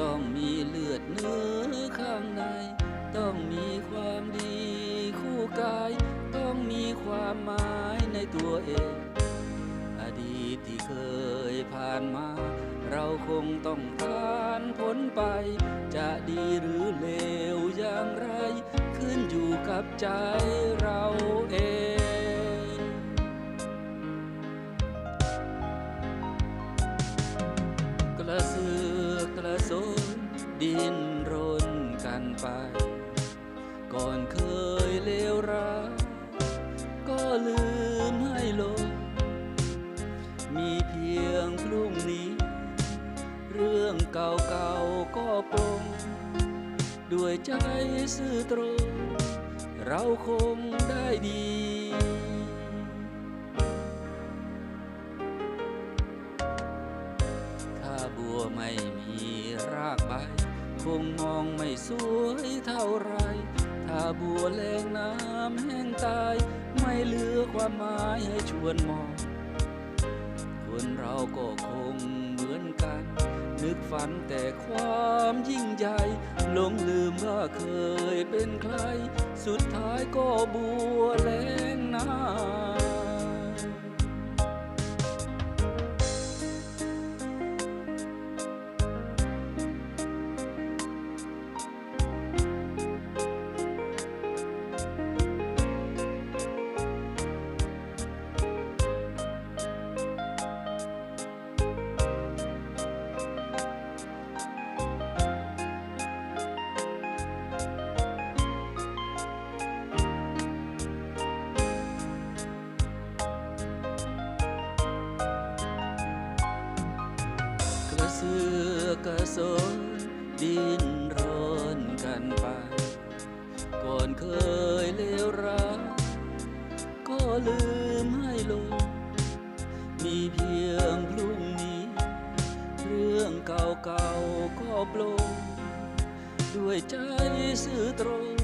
ต้องมีเลือดเนื้อข้างใน ต้องมีความดีคู่กาย ต้องมีความหมายในตัวเอง อดีตที่เคยผ่านมา เราคงต้องผ่านพ้นไป จะดีหรือเลวอย่างไร ขึ้นอยู่กับใจเราเองกระสือ ดินรนกันไป ก่อนเคยเลวร้ายก็ลืมให้ลง มีเพียงพรุ่งนี้ เรื่องเก่าๆก็ปงด้วยใจซื่อตรง เราคงได้ดีถ้าบัวไม่มีรากใบ คงมองไม่สวยเท่าไร ถ้าบัวแรงน้ำแห้งตาย ไม่เหลือความหมายให้ชวนมอง คนเราก็คงเหมือนกัน นึกฝันแต่ความยิ่งใหญ่หลงลืมว่าเคยเป็นใคร สุดท้ายก็บัวแรงน้ำ สือกระสนดินรนกันไป ก่อนเคยเลวร้ายก็ลืมให้ลง มีเพียงพรุ่งนี้ เรื่องเก่าๆก็ปลง ด้วยใจซื่อตรง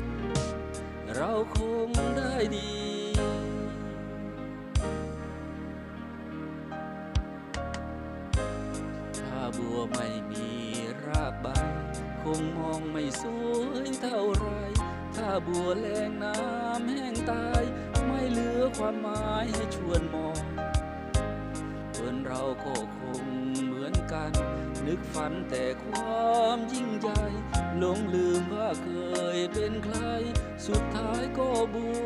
เราคงได้ดี บัวไม่มีรากใบ คงมองไม่สวยเท่าไร ถ้าบัวแรงน้ำแห้งตาย ไม่เหลือความหมายให้ชวนมองคนเราก็คงเหมือนกัน นึกฝันแต่ความยิ่งใหญ่หลงลืมว่าเคยเป็นใคร สุดท้ายก็บัว